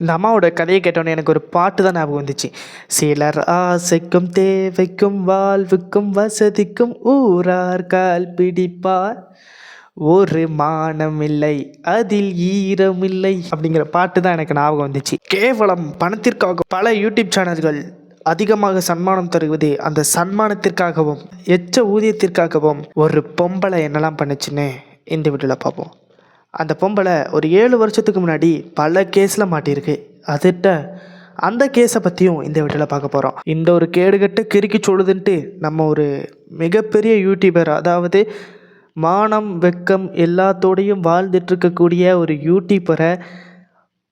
இந்த அம்மாவோட கதையை கேட்டோன்னே எனக்கு ஒரு பாட்டு தான் ஞாபகம் வந்துச்சு. சிலர் ஆசைக்கும் தேவைக்கும் வாழ்வுக்கும் வசதிக்கும் ஊரார் கால் பிடிப்பார். ஒரு மானம் இல்லை அதில் ஈரம் இல்லை அப்படிங்கிற பாட்டு தான் எனக்கு ஞாபகம் வந்துச்சு. கேவலம் பணத்திற்காக பல யூடியூப் சேனல்கள் அதிகமாக சன்மானம் தருவது அந்த சன்மானத்திற்காகவும் எச்ச ஊதியத்திற்காகவும் ஒரு பொம்பளை என்னெல்லாம் பண்ணுச்சுன்னு இந்த வீட்டில் பார்ப்போம். அந்த பொம்பளை ஒரு ஏழு வருஷத்துக்கு முன்னாடி பல கேஸில் மாட்டியிருக்கு. அதுட்ட அந்த கேஸை பற்றியும் இந்த வீட்டில் பார்க்க போகிறோம் இந்த ஒரு கேடுகட்ட கிறுக்கி சொல்லுதுன்ட்டு நம்ம ஒரு மிகப்பெரிய யூடியூபர் அதாவது மானம் வெக்கம் எல்லாத்தோடையும் வாழ்ந்துட்டு இருக்கக்கூடிய ஒரு யூடியூபரை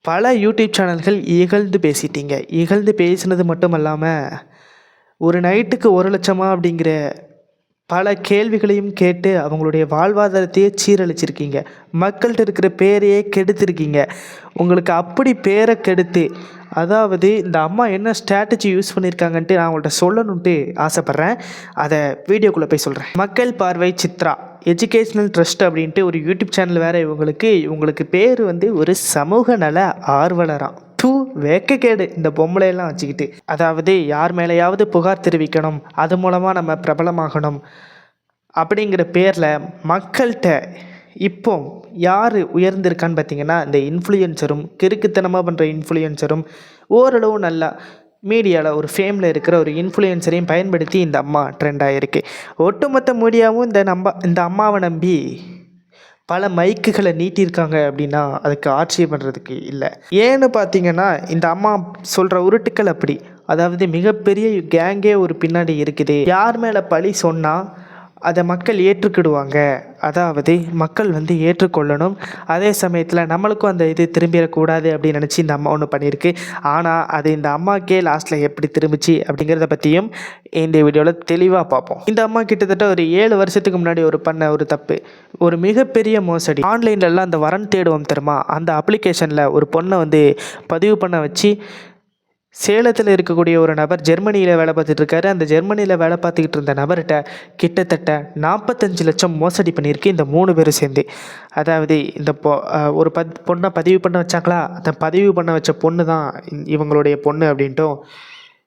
பல யூடியூப் சேனல்கள் இகழ்ந்து பேசிட்டீங்க. இகழ்ந்து பேசினது மட்டும் இல்லாமல் ஒரு நைட்டுக்கு ஒரு லட்சமா அப்படிங்கிற பல கேள்விகளையும் கேட்டு அவங்களுடைய வாழ்வாதாரத்தையே சீரழிச்சிருக்கீங்க. மக்கள்கிட்ட இருக்கிற பேரையே கெடுத்திருக்கீங்க. உங்களுக்கு அப்படி பேரை கெடுத்து அதாவது இந்த அம்மா என்ன ஸ்ட்ராட்டஜி யூஸ் பண்ணியிருக்காங்கன்ட்டு நான் அவங்கள்ட்ட சொல்லணுன்ட்டு ஆசைப்பட்றேன். அதை வீடியோக்குள்ளே போய் சொல்கிறேன் மக்கள் பார்வை சித்ரா எஜுகேஷ்னல் ட்ரஸ்ட் அப்படின்ட்டு ஒரு யூடியூப் சேனல் வேறு இவங்களுக்கு. இவங்களுக்கு பேர் வந்து ஒரு சமூக நல ஆர்வலராக வேக்கக்கேடு இந்த பொம்பளையெல்லாம் வச்சுக்கிட்டு. அதாவது யார் மேலேயாவது புகார் தெரிவிக்கணும். அது மூலமாக நம்ம பிரபலமாகணும். அப்படிங்கிற பேரில் மக்கள்கிட்ட இப்போ யார் உயர்ந்திருக்கான்னு பார்த்தீங்கன்னா இந்த இன்ஃப்ளூயன்சரும் கிறுக்குத்தனமாக பண்ணுற இன்ஃப்ளூயன்சரும் ஓரளவு நல்லா மீடியாவில் ஒரு ஃபேமில் இருக்கிற ஒரு இன்ஃப்ளூயன்சரையும் பயன்படுத்தி இந்த அம்மா ட்ரெண்ட் ஆகிருக்கு ஒட்டுமொத்த மீடியாவும் இந்த நம்ப இந்த அம்மாவை நம்பி பல மைக்குகளை நீட்டியிருக்காங்க அப்படின்னா அதுக்கு ஆட்சியம் பண்ணுறதுக்கு இல்லை. ஏன்னு பார்த்தீங்கன்னா இந்த அம்மா சொல்கிற உருட்டுக்கள் அப்படி. அதாவது மிகப்பெரிய கேங்கே ஒரு பின்னாடி இருக்குது. யார் மேலே பழி சொன்னால் அதை மக்கள் ஏற்றுக்கிடுவாங்க. அதாவது மக்கள் வந்து ஏற்றுக்கொள்ளணும். அதே சமயத்தில் நம்மளுக்கும் அந்த இது திரும்பிடக்கூடாது அப்படின்னு நினச்சி இந்த அம்மா ஒன்று பண்ணியிருக்கு. ஆனால் அது இந்த அம்மாக்கே லாஸ்ட்டில் எப்படி திரும்பிச்சு அப்படிங்கிறத பற்றியும் இந்த வீடியோவில் தெளிவாக பார்ப்போம். இந்த அம்மா கிட்டத்தட்ட ஒரு ஏழு வருஷத்துக்கு முன்னாடி ஒரு பண்ண ஒரு தப்பு. ஒரு மிகப்பெரிய மோசடி. ஆன்லைன்லலாம் அந்த வரன் தேடுவோம் தெரியுமா? அந்த அப்ளிகேஷனில் ஒரு பொண்ணை வந்து பதிவு பண்ண வச்சு சேலத்தில் இருக்கக்கூடிய ஒரு நபர் ஜெர்மனியில் வேலை பார்த்துட்டு இருக்காரு. அந்த ஜெர்மனியில் வேலை பார்த்துக்கிட்டு இருந்த நபர்கிட்ட கிட்டத்தட்ட நாற்பத்தஞ்சு லட்சம் மோசடி பண்ணியிருக்கு இந்த மூணு பேரும் சேர்ந்து. அதாவது இந்த பொ ஒரு பத் பொண்ணை பதிவு பண்ண வச்சாங்களா? அந்த பதிவு பண்ண வச்ச பொண்ணு தான் இவங்களுடைய பொண்ணு அப்படின்ட்டும்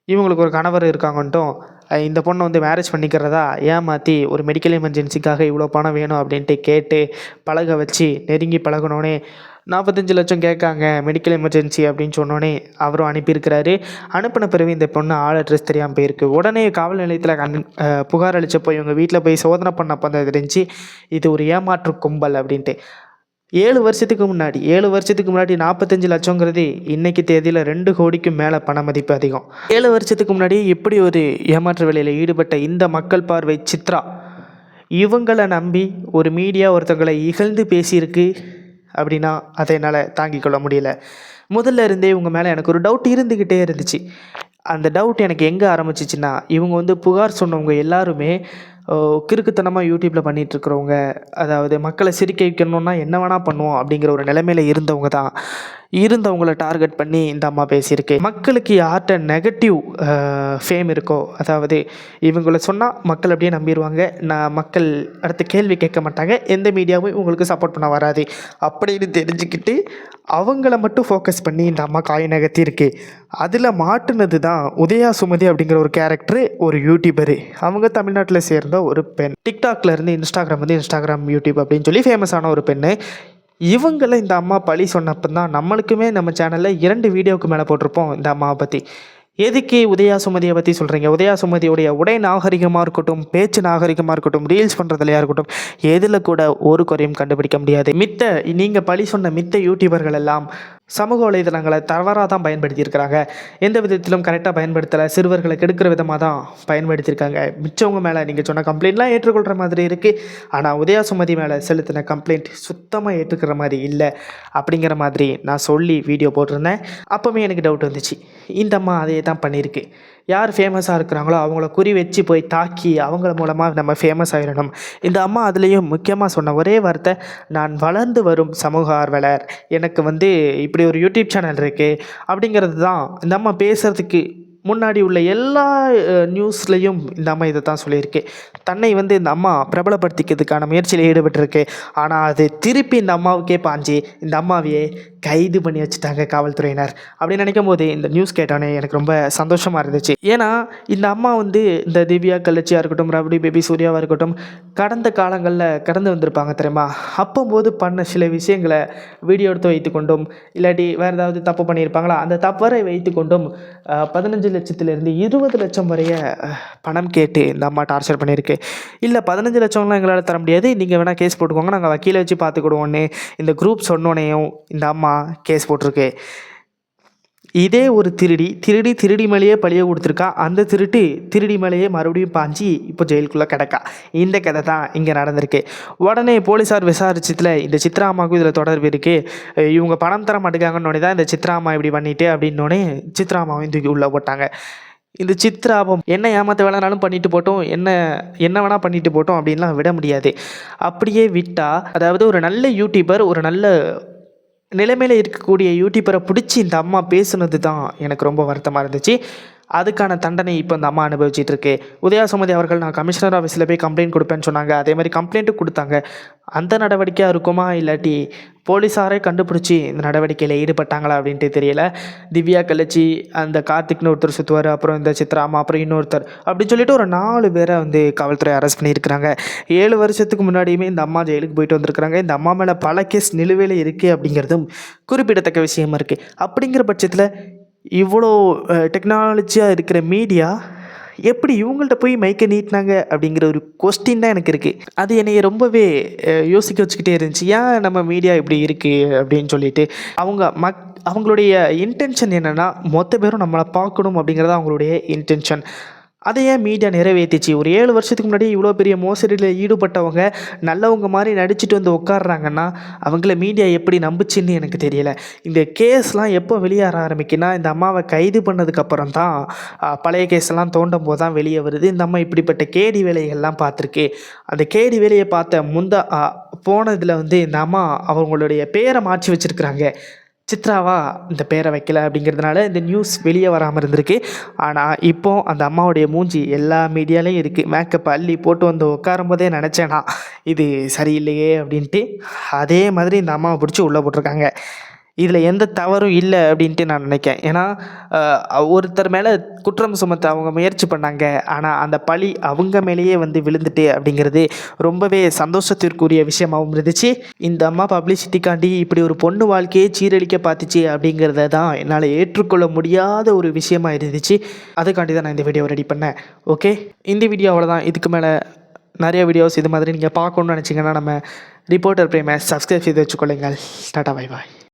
இவங்களுக்கு ஒரு கணவர் இருக்காங்கன்ட்டும் இந்த பொண்ணை வந்து மேரேஜ் பண்ணிக்கிறதா? ஏமாற்றி ஒரு மெடிக்கல் எமர்ஜென்சிக்காக இவ்வளோ பணம் வேணும் அப்படின்ட்டு கேட்டு பழக வச்சு நெருங்கி பழகுனோடனே நாற்பத்தஞ்சு லட்சம் கேட்காங்க மெடிக்கல் எமர்ஜென்சி அப்படின்னு சொன்னோடனே அவரும் அனுப்பியிருக்கிறாரு. அனுப்பின பிறகு இந்த பொண்ணு ஆள் அட்ரஸ் தெரியாமல் போயிருக்கு. உடனே காவல் நிலையத்தில் கண் புகார் அளித்தப்போ இவங்க வீட்டில் போய் சோதனை பண்ணப்போ தான் தெரிஞ்சு இது ஒரு ஏமாற்று கும்பல் அப்படின்ட்டு. ஏழு வருஷத்துக்கு முன்னாடி ஏழு வருஷத்துக்கு முன்னாடி நாற்பத்தஞ்சு லட்சங்கிறது இன்னைக்கு தேதியில் ரெண்டு கோடிக்கும் மேலே பண மதிப்பு அதிகம். ஏழு வருஷத்துக்கு முன்னாடி இப்படி ஒரு ஏமாற்று வேலையில் ஈடுபட்ட இந்த மக்கள் பார்வை சித்ரா. இவங்களை நம்பி ஒரு மீடியா ஒருத்தங்களை இகழ்ந்து பேசியிருக்கு. அப்படின்னா அதை என்னால் தாங்கிக் கொள்ள முடியல. முதல்ல இருந்தே இவங்க மேலே எனக்கு ஒரு டவுட் இருந்துக்கிட்டே இருந்துச்சு. அந்த டவுட் எனக்கு எங்கே ஆரம்பிச்சிச்சின்னா இவங்க வந்து புகார் சொன்னவங்க எல்லாருமே கிறுக்குத்தனமாக யூடியூப்பில் பண்ணிகிட்ருக்குறவங்க அதாவது மக்களை சிரிக்க வைக்கணும்னா என்ன வேணால் பண்ணுவோம் அப்படிங்கிற ஒரு நிலைமையில் இருந்தவங்க தான். இருந்தவங்கள டார்கெட் பண்ணி இந்த அம்மா பேசியிருக்கு. மக்களுக்கு யார்கிட்ட நெகட்டிவ் ஃபேம் இருக்கோ அதாவது இவங்கள சொன்னால் மக்கள் அப்படியே நம்பிடுவாங்க நான் மக்கள் அடுத்த கேள்வி கேட்க மாட்டாங்க. எந்த மீடியாவும் உங்களுக்கு சப்போர்ட் பண்ண வராது. அப்படின்னு தெரிஞ்சுக்கிட்டு அவங்கள மட்டும் ஃபோக்கஸ் பண்ணி இந்த அம்மா காய் நகர்த்தியிருக்கு. அதில் மாட்டுனது தான் உதயா சுமதி அப்படிங்கிற ஒரு கேரக்டர் ஒரு யூடியூபரு அவங்க தமிழ்நாட்டில் சேர்ந்த ஒரு பெண். டிக்டாக்லேருந்து இன்ஸ்டாகிராம் வந்து இன்ஸ்டாகிராம் யூடியூப் அப்படின்னு சொல்லி ஃபேமஸான ஒரு பெண்ணு. இவங்களை இந்த அம்மா பழி சொன்னப்போ தான் நம்மளுக்குமே நம்ம சேனலில் இரண்டு வீடியோவுக்கு மேலே போட்டிருப்போம் இந்த அம்மாவை பற்றி எதுக்கு உதயா சுமதியை பற்றி சொல்கிறீங்க உதயா சுமதியுடைய உடை நாகரிகமாக இருக்கட்டும் பேச்சு நாகரிகமாக இருக்கட்டும் ரீல்ஸ் பண்ணுறதுலையா இருக்கட்டும் எதில் கூட ஒரு குறையும் கண்டுபிடிக்க முடியாது. மித்த நீங்கள் பழி சொன்ன மித்த யூடியூபர்கள் எல்லாம் சமூக வலைதளங்களை தவறாக தான் பயன்படுத்தியிருக்கிறாங்க. எந்த விதத்திலும் கரெக்டாக பயன்படுத்தலை. சிறுவர்களை கெடுக்கிற விதமாக தான் பயன்படுத்தியிருக்காங்க. மிச்சவங்க மேலே நீங்கள் சொன்ன கம்ப்ளைண்ட்லாம் ஏற்றுக்கொள்கிற மாதிரி இருக்குது ஆனால் உதயா சுமதி மேலே செலுத்தின கம்ப்ளைண்ட் சுத்தமாக ஏற்றுக்கிற மாதிரி இல்லை அப்படிங்கிற மாதிரி நான் சொல்லி வீடியோ போட்டிருந்தேன். அப்போவுமே எனக்கு டவுட் வந்துச்சு. இந்த அம்மா அதே தான் பண்ணியிருக்கு. யார் ஃபேமஸாக இருக்கிறாங்களோ அவங்கள குறி வச்சு போய் தாக்கி அவங்கள மூலமாக நம்ம ஃபேமஸ் ஆகிடணும் இந்த அம்மா அதுலேயும் முக்கியமாக சொன்ன ஒரே வார்த்தை நான் வளர்ந்து வரும் சமூக ஆர்வலர். எனக்கு வந்து இப்படி ஒரு யூடியூப் சேனல் இருக்குது அப்படிங்கிறது தான் இந்த அம்மா பேசுகிறதுக்கு முன்னாடி உள்ள எல்லா நியூஸ்லேயும் இந்த அம்மா இதை தான் சொல்லியிருக்கு. தன்னை வந்து இந்த அம்மா பிரபலப்படுத்திக்கிறதுக்கான முயற்சியில் ஈடுபட்டிருக்கு. ஆனால் அது திருப்பி இந்த அம்மாவுக்கே பாஞ்சு இந்த அம்மாவையே கைது பண்ணி வச்சுட்டாங்க காவல்துறையினர் அப்படின்னு நினைக்கும் போது இந்த நியூஸ் கேட்டோன்னே எனக்கு ரொம்ப சந்தோஷமாக இருந்துச்சு. ஏன்னா இந்த அம்மா வந்து இந்த திவ்யா கள்ளச்சியாக இருக்கட்டும் ரபடி பேபி சூர்யாவாக இருக்கட்டும் கடந்த காலங்களில் கடந்து வந்திருப்பாங்க தெரியுமா? அப்போம்போது பண்ண சில விஷயங்களை வீடியோ எடுத்து வைத்துக்கொண்டும் இல்லாட்டி வேறு ஏதாவது தப்பு பண்ணியிருப்பாங்களா? அந்த தவறை வைத்துக்கொண்டும் கொண்டும் பதினஞ்சு லட்சத்துலேருந்து இருபது லட்சம் வரைய பணம் கேட்டு இந்த அம்மா டார்ச்சர் பண்ணியிருக்கு. இல்லை பதினஞ்சு லட்சம்லாம் எங்களால் தர முடியாது. நீங்கள் வேணால் கேஸ் போட்டுக்கோங்க. நாங்கள் வக்கீலை வச்சு பார்த்துக்கிடுவோன்னு இந்த குரூப் சொன்னோனையும் இந்த அம்மா கேஸ் போட்டிருக்கு. இதே ஒரு திருடி திருடி திருடி மேலேயே பழிய கொடுத்துருக்கா. அந்த திருட்டு திருடி மேலேயே மறுபடியும் பாஞ்சு இப்போ ஜெயிலுக்குள்ளே கிடக்கா. இந்த கதை தான் இங்கே நடந்திருக்கு. உடனே போலீஸார் விசாரிச்சதில் இந்த சித்ராமாவுக்கும் இதில் தொடர்பு இருக்குது இவங்க பணம் தர மாட்டேங்காங்கன்னு தான் இந்த சித்ரா அம்மா இப்படி பண்ணிட்டு அப்படின்னோடனே சித்ரா அம்மாவையும் தூக்கி உள்ளே போட்டாங்க. இந்த சித்ராபம் என்ன ஏமாத்த வேலைனாலும் பண்ணிட்டு போட்டோம் என்ன என்ன வேணால் பண்ணிட்டு போட்டோம் அப்படின்லாம் விட முடியாது. அப்படியே விட்டால் அதாவது ஒரு நல்ல யூடியூபர் ஒரு நல்ல நிலைமையில் இருக்கக்கூடிய யூடியூபரை பிடிச்சி இந்த அம்மா பேசுனது தான் எனக்கு ரொம்ப வருத்தமாக இருந்துச்சு. அதுக்கான தண்டனை இப்போ இந்த அம்மா அனுபவிச்சுட்டு இருக்கு. உதயா சுமதி அவர்கள் நான் கமிஷனர் ஆஃபீஸில் போய் கம்ப்ளைண்ட் கொடுப்பேன்னு சொன்னாங்க. அதே மாதிரி கம்ப்ளைண்ட்டும் கொடுத்தாங்க. அந்த நடவடிக்கையாக இருக்குமா? இல்லாட்டி போலீஸாரே கண்டுபிடிச்சி இந்த நடவடிக்கையில் ஈடுபட்டாங்களா? அப்படின்ட்டு தெரியல. திவ்யா கழிச்சி அந்த கார்த்திக்னு ஒருத்தர் சுற்றுவார் அப்புறம் இந்த சித்ராமா அப்புறம் இன்னொருத்தர் அப்படின்னு சொல்லிட்டு ஒரு நாலு பேரை வந்து காவல்துறை அரெஸ்ட் பண்ணியிருக்கிறாங்க. ஏழு வருஷத்துக்கு முன்னாடியுமே இந்த அம்மா ஜெயிலுக்கு போயிட்டு வந்திருக்கிறாங்க. இந்த அம்மா மேலே பல கேஸ் நிலுவையில் இருக்குது அப்படிங்கிறதும் குறிப்பிடத்தக்க விஷயமா இருக்குது அப்படிங்கிற பட்சத்தில் இவ்வளோ டெக்னாலஜியாக இருக்கிற மீடியா எப்படி இவங்கள்ட்ட போய் மைக்கை நீட்டினாங்க அப்படிங்கிற ஒரு கொஸ்டின் தான் எனக்கு இருக்குது அது என்னைய ரொம்பவே யோசிக்க வச்சுக்கிட்டே இருந்துச்சு. ஏன் நம்ம மீடியா இப்படி இருக்குது அப்படின்னு சொல்லிட்டு. அவங்க மக் அவங்களுடைய இன்டென்ஷன் என்னென்னா மொத்த பேரும் நம்மளை பார்க்கணும் அப்படிங்கிறது அவங்களுடைய இன்டென்ஷன் அதையே மீடியா நிறைவேற்றிச்சு ஒரு ஏழு வருஷத்துக்கு முன்னாடி இவ்வளோ பெரிய மோசடியில் ஈடுபட்டவங்க நல்லவங்க மாதிரி நடிச்சுட்டு வந்து உட்காடுறாங்கன்னா அவங்கள மீடியா எப்படி நம்பிச்சுன்னு எனக்கு தெரியல. இந்த கேஸ்லாம் எப்போ வெளியேற ஆரம்பிக்குன்னா இந்த அம்மாவை கைது பண்ணதுக்கப்புறம் தான் பழைய கேஸ்லாம் தோண்டும் போது தான் வெளியே வருது. இந்த அம்மா இப்படிப்பட்ட கேடி வேலைகள்லாம் பார்த்துருக்கு. அந்த கேடி வேலையை பார்த்த முந்த போனதில் வந்து இந்த அம்மா அவங்களுடைய பேரை மாற்றி வச்சுருக்குறாங்க. சித்ராவா இந்த பேரை வைக்கல அப்படிங்கிறதுனால இந்த நியூஸ் வெளியே வராமல் இருந்திருக்கு. ஆனால் இப்போ அந்த அம்மாவுடைய மூஞ்சி எல்லா மீடியாலையும் இருக்குது மேக்கப் அள்ளி போட்டு வந்து உட்காரும் போதே நினச்சேனா இது சரியில்லையே அப்படின்ட்டு. அதே மாதிரி இந்த அம்மாவை பிடிச்சி உள்ளே போட்டிருக்காங்க. இதில் எந்த தவறும் இல்லை அப்படின்ட்டு நான் நினைக்கேன் ஏன்னா ஒருத்தர் மேலே குற்றம் சுமத்த அவங்க முயற்சி பண்ணாங்க. ஆனால் அந்த பழி அவங்க மேலேயே வந்து விழுந்துட்டு அப்படிங்கிறது ரொம்பவே சந்தோஷத்திற்குரிய விஷயமாகவும் இருந்துச்சு. இந்த அம்மா பப்ளிசிட்டிக்காண்டி இப்படி ஒரு பொண்ணு வாழ்க்கையே சீரழிக்க பார்த்துச்சு அப்படிங்கிறத தான் என்னால் ஏற்றுக்கொள்ள முடியாத ஒரு விஷயமா இருந்துச்சு. அதுக்காண்டி தான் நான் இந்த வீடியோ ரெடி பண்ணேன். ஓகே இந்த வீடியோ அவ்வளோதான் இதுக்கு மேலே நிறைய வீடியோஸ் இது மாதிரி நீங்கள் பார்க்கணுன்னு நினச்சிங்கன்னா நம்ம ரிப்போர்ட்டர் பிரேமை சப்ஸ்கிரைப் செய்து வச்சுக்கொள்ளுங்கள். Tata bye bye